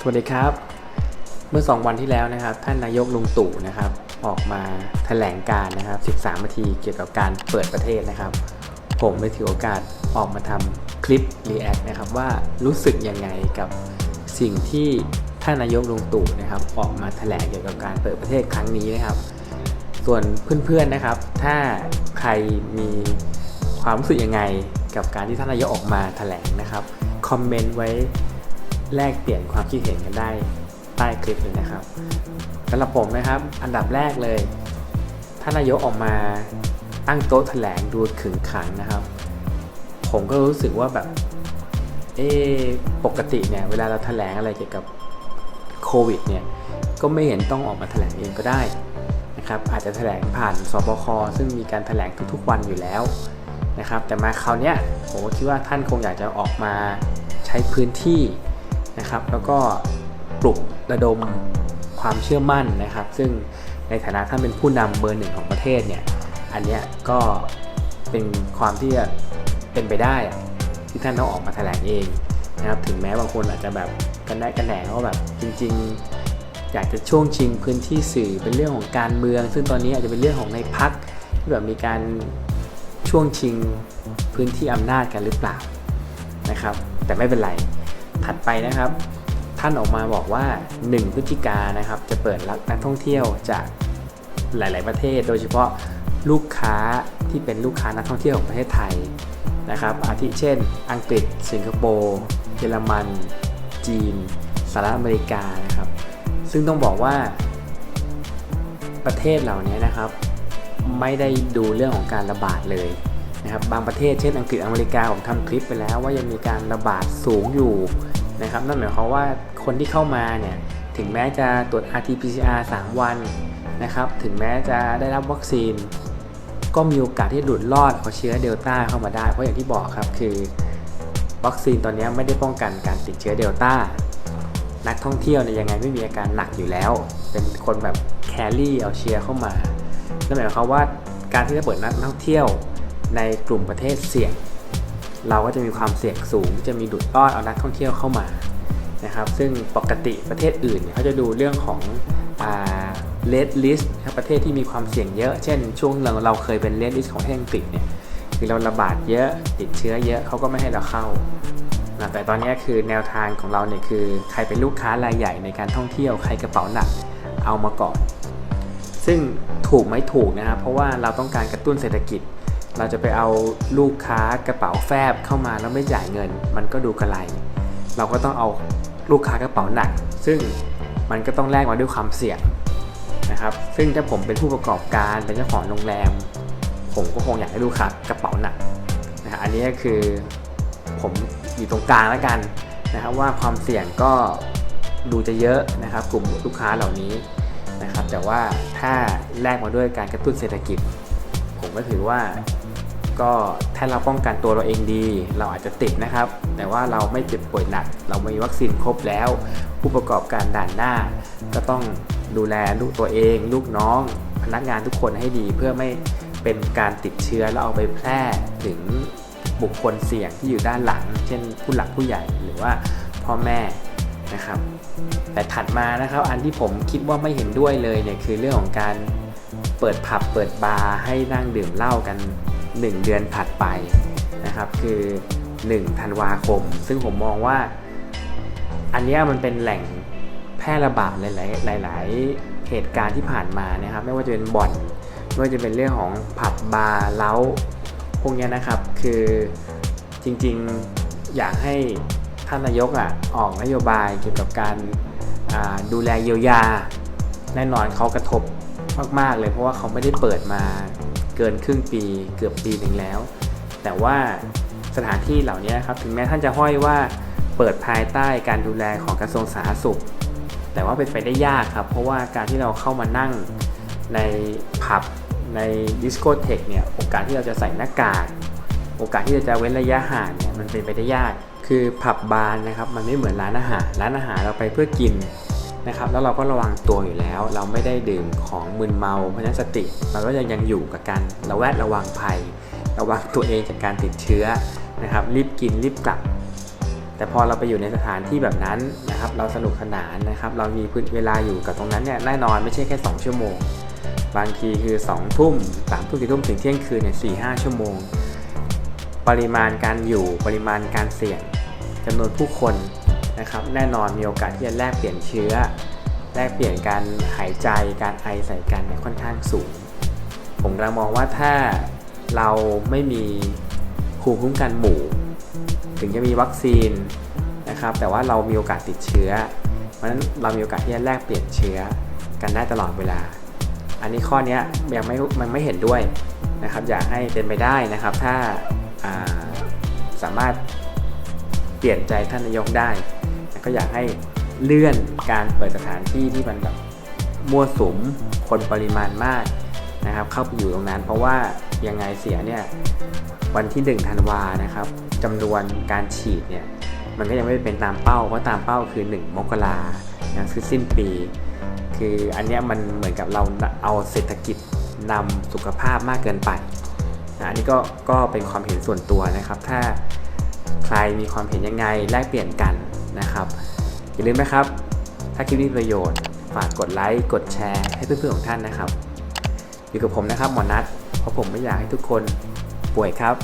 สวัสดีครับ เมื่อ 2 วันที่แล้วนะครับ ท่านนายกลุงตู่นะครับ ออกมาแถลงการนะครับ 13 นาทีเกี่ยวกับการเปิดประเทศนะครับ ผมได้ถือโอกาสออกมาทำคลิป React นะครับว่ารู้สึกยังไงกับสิ่งที่ท่านนายกลุงตู่นะครับ ออกมาแถลงเกี่ยวกับการเปิดประเทศครั้งนี้นะครับ ส่วนเพื่อนๆนะครับ ถ้าใครมีความรู้สึกยังไงกับการที่ท่านนายกออกมาแถลงนะครับ คอมเมนต์ไว้ แลกเปลี่ยนความคิดเห็นกันได้ใต้คลิปเลยนะครับสำหรับผมนะครับ อันดับแรกเลยท่านนายกออกมาตั้งโต๊ะแถลงดูขึงขังนะครับ ผมก็รู้สึกว่าแบบเอปกติเนี่ยเวลาเราแถลงอะไรเกี่ยวกับโควิดเนี่ยก็ไม่เห็นต้องออกมาแถลงเองก็ได้นะครับอาจจะแถลงผ่านสบคซึ่งมีการแถลงทุกๆวันอยู่แล้วนะครับแต่มาคราวเนี้ยผมคิดว่าท่านคงอยากจะออกมาใช้พื้นที่ นะครับ แล้วก็ปลุกระดมความเชื่อมั่นนะครับ ซึ่งในฐานะท่านเป็นผู้นำเบอร์หนึ่งของประเทศเนี่ย อันเนี้ยก็เป็นความที่จะเป็นไปได้ที่ท่านต้องออกมาแถลงเองนะครับ ถึงแม้บางคนอาจจะแบบกันได้กันแหนว่าแบบจริง ๆ อยากจะช่วงชิงพื้นที่สื่อเป็นเรื่องของการเมือง ซึ่งตอนนี้อาจจะเป็นเรื่องของในพักที่แบบมีการช่วงชิงพื้นที่อำนาจกันหรือเปล่านะครับ แต่ไม่เป็นไร ถัดไปนะครับ ท่านออกมาบอกว่า 1 พฤศจิกายนนะครับ จะเปิดรับนักท่องเที่ยวจากหลาย ๆ ประเทศ โดยเฉพาะลูกค้าที่เป็นลูกค้านักท่องเที่ยวของประเทศไทยนะครับ อาทิเช่น อังกฤษ สิงคโปร์เยอรมัน จีนสหรัฐอเมริกานะครับ ซึ่งต้องบอกว่า ประเทศเหล่านี้นะครับ ไม่ได้ดูเรื่องของการระบาดเลย นะครับบางประเทศเช่นอังกฤษอเมริกาผมทำคลิปไปแล้ว ว่ายังมีการระบาดสูงอยู่นะครับนั่นหมายความว่าคนที่เข้ามาเนี่ยถึงแม้จะตรวจ RT-PCR 3 วันนะครับถึงแม้จะได้รับวัคซีน ก็มีโอกาสที่หลุดรอดเอาเชื้อเดลต้าเข้ามาได้ เพราะอย่างที่บอกครับคือ วัคซีนตอนนี้ไม่ได้ป้องกันการติดเชื้อเดลต้านักท่องเที่ยวเนี่ยยังไงไม่มีอาการหนักอยู่แล้ว เป็นคนแบบแครี่เอาเชื้อเข้ามานั่นหมายความว่าการที่จะเปิดนักท่องเที่ยว ในกลุ่มประเทศเสี่ยง เราก็จะมีความเสี่ยงสูงที่จะมีดุดรอดเอานักท่องเที่ยวเข้ามานะครับ ซึ่งปกติประเทศอื่นเขาจะดูเรื่องของเลดลิสต์ประเทศที่มีความเสี่ยงเยอะ เช่น ช่วงเราเราเคยเป็นเลดลิสต์ของประเทศอังกฤษเนี่ยคือเราระบาดเยอะติดเชื้อเยอะเขาก็ไม่ให้เราเข้านะแต่ตอนนี้คือแนวทางของเราเนี่ยคือใครเป็นลูกค้ารายใหญ่ในการท่องเที่ยวใครกระเป๋าหนักเอามาก่อน ซึ่งถูกไหมถูกนะครับเพราะว่าเราต้องการกระตุ้นเศรษฐกิจ เราจะไปเอาลูกค้ากระเป๋าแฟบเข้ามาแล้วไม่จ่ายเงิน มันก็ดูกระไร เราก็ต้องเอาลูกค้ากระเป๋าหนัก ซึ่งมันก็ต้องแลกมาด้วยความเสี่ยงนะครับ ซึ่งถ้าผมเป็นผู้ประกอบการเป็นเจ้าของโรงแรม ผมก็คงอยากให้ลูกค้ากระเป๋าหนักนะฮะอันนี้ก็คือผมอยู่ตรงกลางแล้วกันนะครับว่าความเสี่ยงก็ดูจะเยอะนะครับ กลุ่มลูกค้าเหล่านี้นะครับ แต่ว่าถ้าแลกมาด้วยการกระตุ้นเศรษฐกิจ ผมก็ถือว่า ก็ถ้าเราป้องกันตัวเราเองดี เราอาจจะติดนะครับ แต่ว่าเราไม่เจ็บป่วยหนัก เรามีวัคซีนครบแล้ว ผู้ประกอบการด่านหน้า ก็ต้องดูแลลูกตัวเอง ลูกน้อง พนักงานทุกคนให้ดีเพื่อไม่เป็นการติดเชื้อแล้วเอาไปแพร่ถึงบุคคลเสี่ยงที่อยู่ด้านหลัง เช่นผู้หลักผู้ใหญ่หรือว่าพ่อแม่นะครับ แต่ถัดมานะครับอันที่ผมคิดว่าไม่เห็นด้วยเลยเนี่ยคือเรื่องของการ เปิดผับเปิดบาร์ให้นั่งดื่มเหล้ากัน 1 เดือนถัดไปนะครับคือ1ธันวาคม ซึ่งผมมองว่าอันนี้มันเป็นแหล่งแพร่ระบาดหลายๆหลาย ๆ เหตุการณ์ที่ผ่านมานะครับ ไม่ว่าจะเป็นบ่อนไม่ว่าจะเป็นเรื่องของผับบาร์เล้าพวกนี้นะครับคือจริงๆอยากให้ท่านนายกอะออกนโยบายเกี่ยวกับการดูแลเยียวยาแน่นอนเขากระทบ มาก ๆ เลยเพราะว่าเขาไม่ได้เปิดมาเกินครึ่งปีเกือบปีหนึ่งแล้ว แต่ว่าสถานที่เหล่านี้ครับถึงแม้ท่านจะห้อยว่าเปิดภายใต้การดูแลของกระทรวงสาธารณสุข แต่ว่าเป็นไปได้ยากครับ เพราะว่าการที่เราเข้ามานั่งในผับในดิสโกเทคเนี่ยโอกาสที่เราจะใส่หน้ากากโอกาสที่เราจะเว้นระยะห่างเนี่ยมันเป็นไปได้ยาก คือผับบาร์นะครับมันไม่เหมือนร้านอาหาร ร้านอาหารเราไปเพื่อกิน นะครับแล้วเราก็ระวังตัวอยู่แล้ว เราไม่ได้ดื่มของมึนเมาเพราะฉะนั้นสติเราก็ยังยังอยู่กับการระแวดระวังภัย ระวังตัวเองจากการติดเชื้อนะครับรีบกินรีบกลับ แต่พอเราไปอยู่ในสถานที่แบบนั้นนะครับเราสนุกสนานนะครับเรามีพื้นเวลาอยู่กับตรงนั้นเนี่ยแน่นอนไม่ใช่แค่ 2 ชั่วโมง บางทีคือ 2 ทุ่มสามทุ่มสี่ทุ่มถึงเที่ยงคืนเนี่ยสี่ห้าชั่วโมง ปริมาณการอยู่ปริมาณการเสี่ยงจำนวนผู้คน นะครับ แน่นอนมีโอกาสที่จะแลกเปลี่ยนเชื้อ แลกเปลี่ยนการหายใจการไอใส่กันเนี่ยค่อนข้างสูง ผมกำลังมองว่าถ้าเราไม่มีภูมิคุ้มกันหมู่ ถึงจะมีวัคซีนนะครับ แต่ว่าเรามีโอกาสติดเชื้อ เพราะฉะนั้นเรามีโอกาสที่จะแลกเปลี่ยนเชื้อกันได้ตลอดเวลา อันนี้ข้อนี้ยังไม่มันไม่เห็นด้วยนะครับ อยากให้เป็นไปได้นะครับ ถ้าาสามารถเปลี่ยนใจท่านนายกได้ ก็อยากให้เลื่อนการเปิดสถานที่ที่มันแบบมั่วสุมคนปริมาณมากนะครับ เข้าไปอยู่ตรงนั้น เพราะว่ายังไงเสียเนี่ยวันที่ 1 ธันวานะครับจำนวนการฉีดเนี่ยมันก็ยังไม่เป็นตามเป้าเพราะตามเป้าคือ 1 มกรานะคือสิ้นปี คืออันเนี้ยมันเหมือนกับเราเอาเศรษฐกิจนำสุขภาพมากเกินไปนะอันนี้ก็ก็เป็นความเห็นส่วนตัวนะครับ ถ้าใครมีความเห็นยังไงแลกเปลี่ยนกัน นะครับ อย่าลืมนะครับ ถ้าคลิปนี้มีประโยชน์ ฝากกดไลค์กดแชร์ให้เพื่อนๆของท่านนะครับ อยู่กับผมนะครับหมอนัทเพราะผมไม่อยากให้ทุกคนป่วยครับ